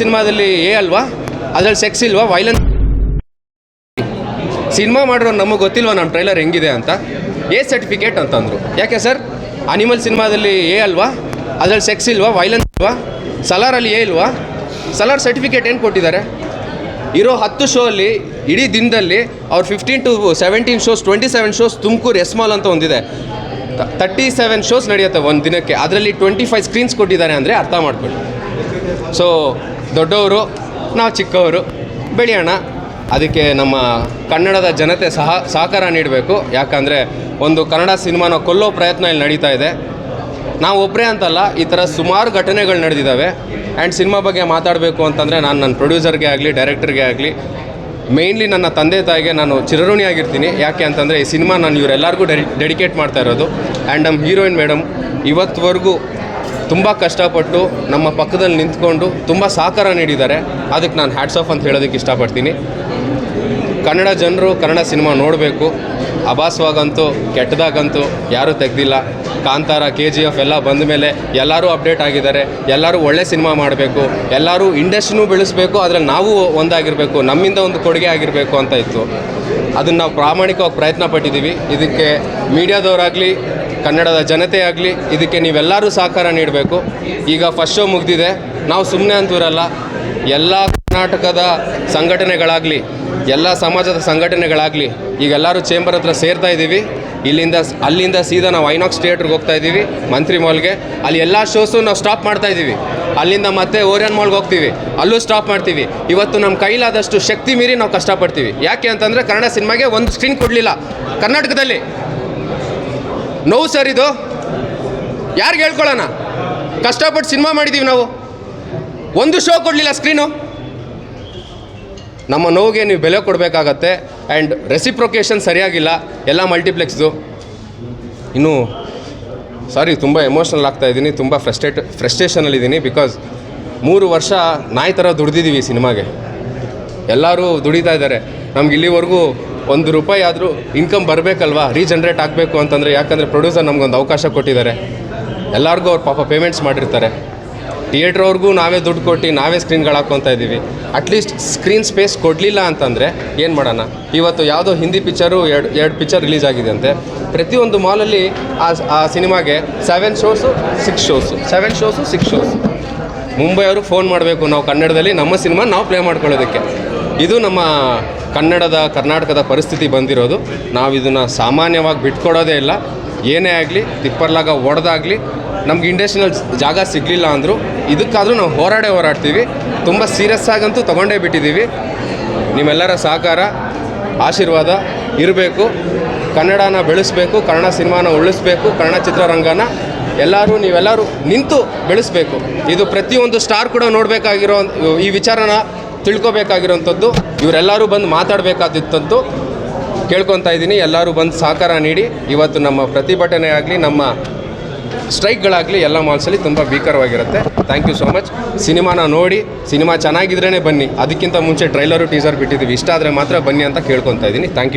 ಸಿನಿಮಾದಲ್ಲಿ ಏ ಅಲ್ವಾ? ಅದ್ರಲ್ಲಿ ಸೆಕ್ಸ್ ಇಲ್ವಾ? ವೈಲೆನ್ಸ್ ಸಿನಿಮಾ ಮಾಡಿರೋ ನಮಗೆ ಗೊತ್ತಿಲ್ವಾ ನಮ್ಮ ಟ್ರೈಲರ್ ಹೆಂಗಿದೆ ಅಂತ? ಎ ಸರ್ಟಿಫಿಕೇಟ್ ಅಂತಂದರು. ಯಾಕೆ ಸರ್ ಅನಿಮಲ್ ಸಿನಿಮಾದಲ್ಲಿ ಏ ಅಲ್ವಾ? ಅದ್ರಲ್ಲಿ ಸೆಕ್ಸ್ ಇಲ್ವಾ? ವೈಲೆನ್ಸ್ ಇಲ್ವಾ? ಸಲಾರಲ್ಲಿ ಏ ಇಲ್ವಾ? ಸಲಾರ್ ಸರ್ಟಿಫಿಕೇಟ್ ಏನು ಕೊಟ್ಟಿದ್ದಾರೆ? ಇರೋ ಹತ್ತು ಶೋ ಅಲ್ಲಿ ಇಡೀ ದಿನದಲ್ಲಿ ಅವ್ರು fifteen to seventeen shows twenty seven shows Tumakuru S mall ಅಂತ ಒಂದಿದೆ. ತರ್ಟಿ ಸೆವೆನ್ ಶೋಸ್ ನಡೆಯುತ್ತೆ ಒಂದು ದಿನಕ್ಕೆ. ಅದರಲ್ಲಿ ಟ್ವೆಂಟಿ ಫೈವ್ ಸ್ಕ್ರೀನ್ಸ್ ಕೊಟ್ಟಿದ್ದಾರೆ ಅಂದರೆ ಅರ್ಥ ಮಾಡ್ಕೊಳ್ಳಿ. ಸೊ ದೊಡ್ಡವರು, ನಾವು ಚಿಕ್ಕವರು. ಬೆಳೆಯೋಣ ಅದಕ್ಕೆ ನಮ್ಮ ಕನ್ನಡದ ಜನತೆ ಸಹ ಸಹಕಾರ ನೀಡಬೇಕು. ಯಾಕಂದರೆ ಒಂದು ಕನ್ನಡ ಸಿನಿಮಾನ ಕೊಲ್ಲೋ ಪ್ರಯತ್ನ ಇಲ್ಲಿ ನಡೀತಾ ಇದೆ. ನಾವು ಒಬ್ಬರೇ ಅಂತಲ್ಲ, ಈ ಥರ ಸುಮಾರು ಘಟನೆಗಳು ನಡೆದಿದ್ದಾವೆ. ಆ್ಯಂಡ್ ಸಿನಿಮಾ ಬಗ್ಗೆ ಮಾತಾಡಬೇಕು ಅಂತಂದರೆ ನಾನು ನನ್ನ ಪ್ರೊಡ್ಯೂಸರ್ಗೆ ಆಗಲಿ ಡೈರೆಕ್ಟರ್ಗೆ ಆಗಲಿ ಮೇಯ್ನ್ಲಿ ನನ್ನ ತಂದೆ ತಾಯಿಗೆ ನಾನು ಚಿರಋಣಿಯಾಗಿರ್ತೀನಿ ಯಾಕೆ ಅಂತಂದರೆ ಈ ಸಿನಿಮಾ ನಾನು ಇವರೆಲ್ಲರಿಗೂ ಡೆಡಿ ಡೆಡಿಕೇಟ್ ಮಾಡ್ತಾ ಇರೋದು. ಆ್ಯಂಡ್ ನಮ್ಮ ಹೀರೋಯಿನ್ ಮೇಡಮ್ ಇವತ್ತುವರೆಗೂ ತುಂಬ ಕಷ್ಟಪಟ್ಟು ನಮ್ಮ ಪಕ್ಕದಲ್ಲಿ ನಿಂತ್ಕೊಂಡು ತುಂಬ ಸಹಕಾರ ನೀಡಿದ್ದಾರೆ. ಅದಕ್ಕೆ ನಾನು ಹ್ಯಾಟ್ಸ್ ಆಫ್ ಅಂತ ಹೇಳೋದಕ್ಕೆ ಇಷ್ಟಪಡ್ತೀನಿ. ಕನ್ನಡ ಜನರು ಕನ್ನಡ ಸಿನಿಮಾ ನೋಡಬೇಕು. ಅಭಾಸವಾಗಂತೂ, ಕೆಟ್ಟದಾಗಂತೂ ಯಾರೂ ತೆಗ್ದಿಲ್ಲ. ಕಾಂತಾರ ಕೆ ಜಿ ಎಫ್ ಎಲ್ಲ ಬಂದ ಮೇಲೆ ಎಲ್ಲರೂ ಅಪ್ಡೇಟ್ ಆಗಿದ್ದಾರೆ. ಎಲ್ಲರೂ ಒಳ್ಳೆ ಸಿನಿಮಾ ಮಾಡಬೇಕು. ಎಲ್ಲರೂ ಇಂಡಸ್ಟ್ರಿನೂ ಬೆಳೆಸಬೇಕು. ಅದರಲ್ಲಿ ನಾವು ಒಂದಾಗಿರಬೇಕು. ನಮ್ಮಿಂದ ಒಂದು ಕೊಡುಗೆ ಆಗಿರಬೇಕು ಅಂತ ಇತ್ತು. ಅದನ್ನು ನಾವು ಪ್ರಾಮಾಣಿಕವಾಗಿ ಪ್ರಯತ್ನ ಪಟ್ಟಿದ್ದೀವಿ ಇದಕ್ಕೆ ಮೀಡಿಯಾದವರಾಗಲಿ ಕನ್ನಡದ ಜನತೆ ಆಗಲಿ, ಇದಕ್ಕೆ ನೀವೆಲ್ಲರೂ ಸಹಕಾರ ನೀಡಬೇಕು. ಈಗ ಫಸ್ಟ್ ಶೋ ಮುಗಿದಿದೆ. ನಾವು ಸುಮ್ಮನೆ ಅಂತೂರಲ್ಲ, ಎಲ್ಲ ಕರ್ನಾಟಕದ ಸಂಘಟನೆಗಳಾಗಲಿ, ಎಲ್ಲ ಸಮಾಜದ ಸಂಘಟನೆಗಳಾಗಲಿ, ಈಗ ಎಲ್ಲರೂ ಚೇಂಬರ್ ಹತ್ರ ಸೇರ್ತಾ ಇದ್ದೀವಿ ಇಲ್ಲಿಂದ ಅಲ್ಲಿಂದ ಸೀದಾ ನಾವು ಐನಾಕ್ಸ್ ಥಿಯೇಟ್ರಿಗೆ ಹೋಗ್ತಾ ಇದ್ದೀವಿ ಮಂತ್ರಿ ಮಾಲ್ಗೆ. ಅಲ್ಲಿ ಎಲ್ಲ ಶೋಸು ನಾವು ಸ್ಟಾಪ್ ಮಾಡ್ತಾ ಇದ್ದೀವಿ ಅಲ್ಲಿಂದ ಮತ್ತೆ ಓರಿಯನ್ ಮಾಲ್ಗೆ ಹೋಗ್ತೀವಿ. ಅಲ್ಲೂ ಸ್ಟಾಪ್ ಮಾಡ್ತೀವಿ. ಇವತ್ತು ನಮ್ಮ ಕೈಲಾದಷ್ಟು ಶಕ್ತಿ ಮೀರಿ ನಾವು ಕಷ್ಟಪಡ್ತೀವಿ. ಯಾಕೆ ಅಂತಂದರೆ ಕನ್ನಡ ಸಿನಿಮಾಗೆ ಒಂದು ಸ್ಕ್ರೀನ್ ಕೊಡಲಿಲ್ಲ. ಕರ್ನಾಟಕದಲ್ಲಿ. ನೋವು ಸರ್ ಇದು ಯಾರಿಗೆ ಹೇಳ್ಕೊಳ್ಳೋಣ? ಕಷ್ಟಪಟ್ಟು ಸಿನಿಮಾ ಮಾಡಿದ್ದೀವಿ ನಾವು. ಒಂದು ಶೋ ಕೊಡಲಿಲ್ಲ ಸ್ಕ್ರೀನು ನಮ್ಮ ನೋವಿಗೆ ನೀವು ಬೆಲೆ ಕೊಡಬೇಕಾಗತ್ತೆ ಆ್ಯಂಡ್ ರೆಸಿಪ್ರೊಕೇಶನ್ ಸರಿಯಾಗಿಲ್ಲ, ಎಲ್ಲ ಮಲ್ಟಿಪ್ಲೆಕ್ಸ್ದು ಇನ್ನು ಸಾರಿ ತುಂಬ ಎಮೋಷ್ನಲ್ ಆಗ್ತಾ ಇದ್ದೀನಿ, ತುಂಬ ಫ್ರಸ್ಟ್ರೇಟ್ ಫ್ರಸ್ಟ್ರೇಷನಲ್ಲಿದ್ದೀನಿ ಬಿಕಾಸ್ ಮೂರು ವರ್ಷ ನಾಯಿ ಥರ ದುಡ್ದಿದ್ದೀವಿ ಸಿನಿಮಾಗೆ ಎಲ್ಲರೂ ದುಡಿತಾ ಇದ್ದಾರೆ. ನಮ್ಗೆ ಇಲ್ಲಿವರೆಗೂ ಒಂದು ರೂಪಾಯಿ ಆದರೂ ಇನ್ಕಮ್ ಬರಬೇಕಲ್ವಾ? ರೀಜನ್ರೇಟ್ ಆಗಬೇಕು ಅಂತಂದರೆ ಯಾಕಂದರೆ ಪ್ರೊಡ್ಯೂಸರ್ ನಮಗೊಂದು ಅವಕಾಶ ಕೊಟ್ಟಿದ್ದಾರೆ. ಎಲ್ಲರಿಗೂ ಅವ್ರು ಪಾಪ ಪೇಮೆಂಟ್ಸ್ ಮಾಡಿರ್ತಾರೆ. ಥಿಯೇಟ್ರ್ ಅವ್ರಿಗೂ ನಾವೇ ದುಡ್ಡು ಕೊಟ್ಟು ನಾವೇ ಸ್ಕ್ರೀನ್ಗಳು ಹಾಕ್ಕೊತಾ ಇದ್ದೀವಿ ಅಟ್ಲೀಸ್ಟ್ ಸ್ಕ್ರೀನ್ ಸ್ಪೇಸ್ ಕೊಡಲಿಲ್ಲ ಅಂತಂದರೆ ಏನು ಮಾಡೋಣ? ಇವತ್ತು ಯಾವುದೋ ಹಿಂದಿ ಪಿಕ್ಚರು ಎರಡು ಎರಡು ಪಿಕ್ಚರ್ ರಿಲೀಸ್ ಆಗಿದೆ ಅಂತೆ ಪ್ರತಿಯೊಂದು ಮಾಲಲ್ಲಿ ಆ ಆ ಸಿನಿಮಾಗೆ seven shows six shows seven shows six shows Mumbai ಅವರು ಫೋನ್ ಮಾಡಬೇಕು. ನಾವು ಕನ್ನಡದಲ್ಲಿ ನಮ್ಮ ಸಿನಿಮಾ ನಾವು ಪ್ಲೇ ಮಾಡ್ಕೊಳ್ಳೋದಕ್ಕೆ. ಇದು ನಮ್ಮ ಕನ್ನಡದ, ಕರ್ನಾಟಕದ ಪರಿಸ್ಥಿತಿ ಬಂದಿರೋದು. ನಾವು ಇದನ್ನು ಸಾಮಾನ್ಯವಾಗಿ ಬಿಟ್ಕೊಡೋದೇ ಇಲ್ಲ. ಏನೇ ಆಗಲಿ, ತಿಪ್ಪರ್ಲಾಗ ಒಡೆದಾಗಲಿ, ನಮ್ಗೆ ಇಂಡಸ್ಟ್ರಿಯಲ್ ಜಾಗ ಸಿಗಲಿಲ್ಲ ಅಂದರೂ, ಇದಕ್ಕಾದರೂ ನಾವು ಹೋರಾಡೇ ಹೋರಾಡ್ತೀವಿ. ತುಂಬ ಸೀರಿಯಸ್ ಆಗಂತೂ ತೊಗೊಂಡೇ ಬಿಟ್ಟಿದ್ದೀವಿ ನಿಮ್ಮೆಲ್ಲರ ಸಹಕಾರ, ಆಶೀರ್ವಾದ ಇರಬೇಕು. ಕನ್ನಡನ ಬೆಳೆಸಬೇಕು, ಕನ್ನಡ ಸಿನಿಮಾನ ಉಳಿಸ್ಬೇಕು, ಕನ್ನಡ ಚಿತ್ರರಂಗನ ಎಲ್ಲರೂ, ನೀವೆಲ್ಲರೂ ನಿಂತು ಬೆಳೆಸಬೇಕು. ಇದು ಪ್ರತಿಯೊಂದು ಸ್ಟಾರ್ ಕೂಡ ನೋಡಬೇಕಾಗಿರೋ ಈ ವಿಚಾರನ ತಿಳ್ಕೊಬೇಕಾಗಿರೋಂಥದ್ದು ಇವರೆಲ್ಲರೂ ಬಂದು ಮಾತಾಡಬೇಕಾದಿತ್ತಂತೂ ಕೇಳ್ಕೊತಾ ಇದ್ದೀನಿ. ಎಲ್ಲರೂ ಬಂದು ಸಹಕಾರ ನೀಡಿ, ಇವತ್ತು ನಮ್ಮ ಪ್ರತಿಭಟನೆ ಆಗಲಿ, ನಮ್ಮ ಸ್ಟ್ರೈಕ್ಗಳಾಗಲಿ ಎಲ್ಲ ಮಾಲ್ಸಲ್ಲಿ ತುಂಬ ಭೀಕರವಾಗಿರುತ್ತೆ. ಥ್ಯಾಂಕ್ ಯು ಸೋ ಮಚ್ ಸಿನಿಮಾನ ನೋಡಿ, ಸಿನಿಮಾ ಚೆನ್ನಾಗಿದ್ರೇ ಬನ್ನಿ. ಅದಕ್ಕಿಂತ ಮುಂಚೆ ಟ್ರೈಲರು, ಟೀಸರ್ ಬಿಟ್ಟಿದ್ದೀವಿ. ಇಷ್ಟ ಆದರೆ ಮಾತ್ರ ಬನ್ನಿ ಅಂತ ಕೇಳ್ಕೊತಾ ಇದ್ದೀನಿ. Thank you